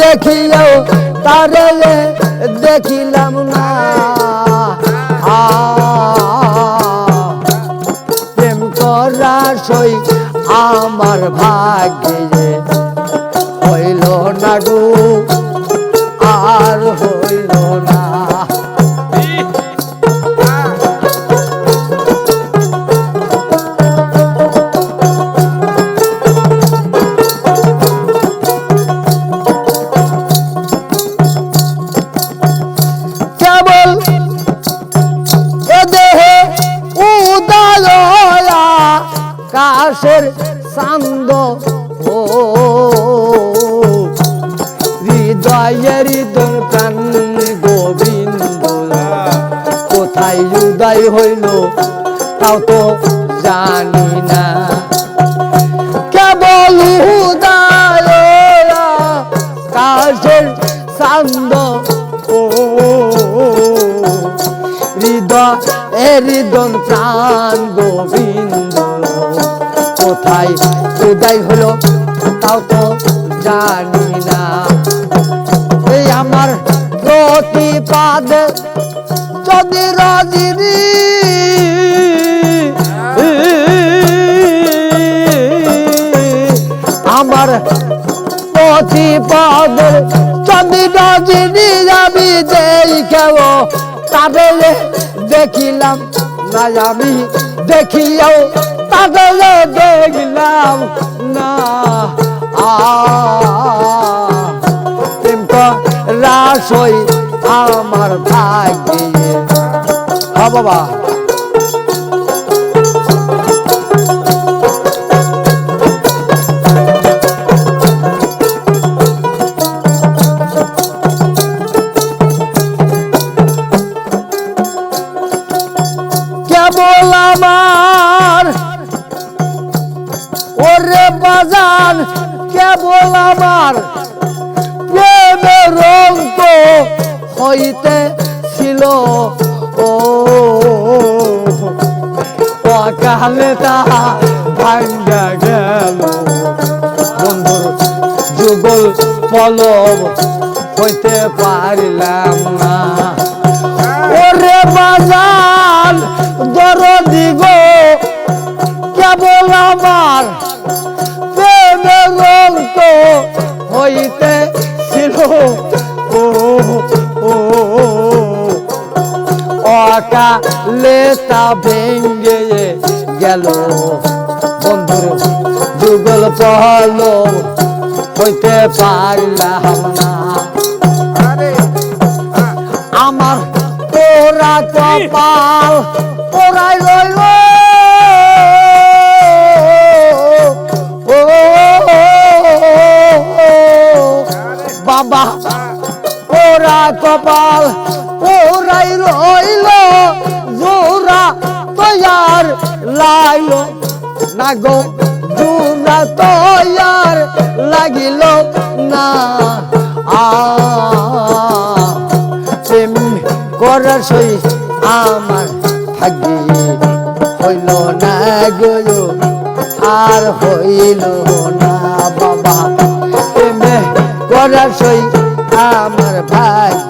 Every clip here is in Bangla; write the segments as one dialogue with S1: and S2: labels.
S1: দেখিও তারে দেখিলাম না। প্রেম করা সই আমার ভাগ্যে। কাশের চান্দ ও হৃদয়ের হৃদয় প্রাণ গোবিন্দ কোথায় উদয় হইল তাও তো জানি না। কেবল উদয় কাশের চান্দ ও হৃদয় হৃদয় প্রাণ গোবিন্দ কোথায়? উদয় হলো, তাও তো জানি না। এই আমার প্রতিপাদ, যদি রজনী আমার প্রতিপদ, যদি রজনী আমি দেখাব তাদের দেখিলাম না আমি দেখিও তাদের দেখলাম না আ রাসই আমার ভাগ্যে। হা বাবা। ও অকালে তাহা ভাঙ্গা গেল। বন্ধুর যুগল পলব হইতে পারিলাম না। ওরে বাজার দরদি অকালে তা ভেঙ্গে গেল বন্ধুর যুগল পহল হইতে পারলাম না আমার তোরা কপাল তোরাই রইল বাবা ওরা কপাল ওরাই রইল জোরা তৈয়ার লাইল। না গো জোরা তৈয়ার লাগিল না। আ করার সই আমার ভাগ্যে হইল না গো, আর হইল না বাবা। করার সই আমার ভাগ্যে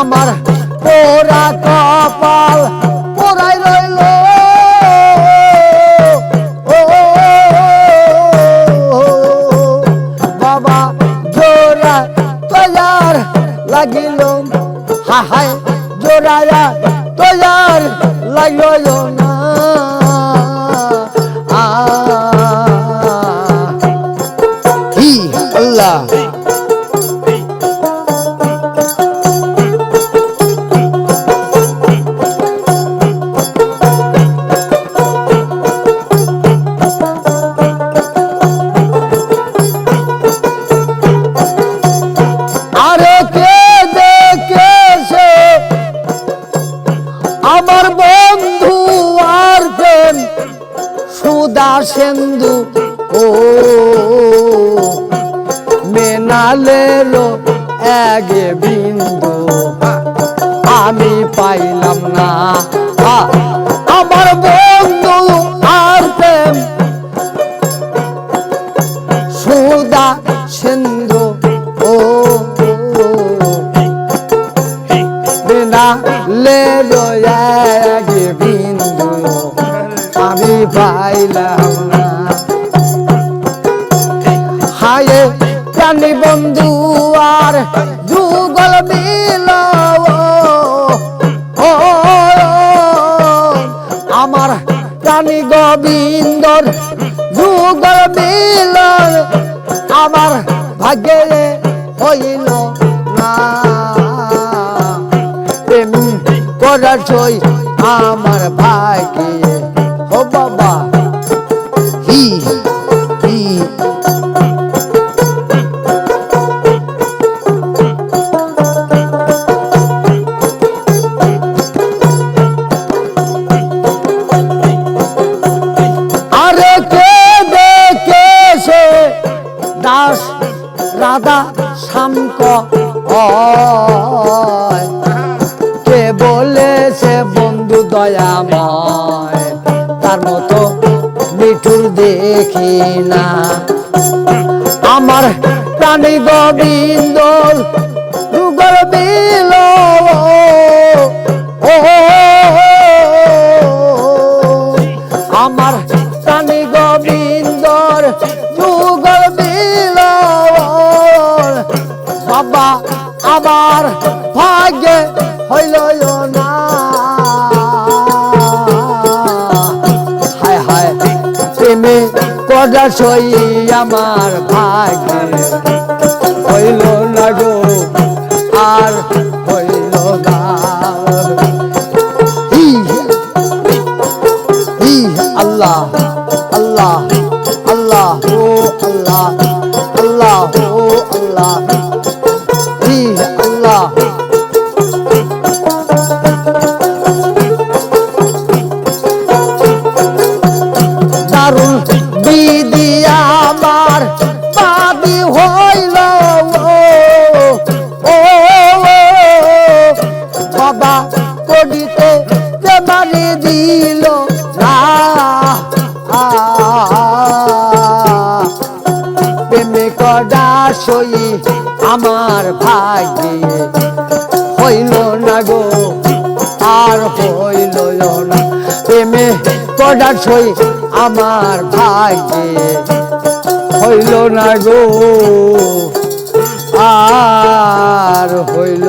S1: আমার পোড়া কপাল পোড়াই রইল বাবা জোড়া তৈয়ার লাগিল হাহায় জোড়ায়া তৈয়ার লাগিল না সুদা সেন্দু ও মেনালের এগে বিন্দু আমি পাইলাম না। পাইলাম না। হায়ে প্রাণী বন্ধু, আর যুগল মিল ও আমার প্রাণী গোবিন্দর যুগল মিলন আমার ভাগ্যে হইল না। প্রেম করার আমার ভাগ্যে মতো মিঠুর দেখি না আমার প্রাণী গোবিন্দ আমার প্রাণী গোবিন্দর কটা সই আমার ভাগ্যে। হইল না গো সই আমার ভাগ্যে হইল না গো, আর হইল না। প্রেমে কডা সই আমার ভাগ্যে হইল না গো, আর হইল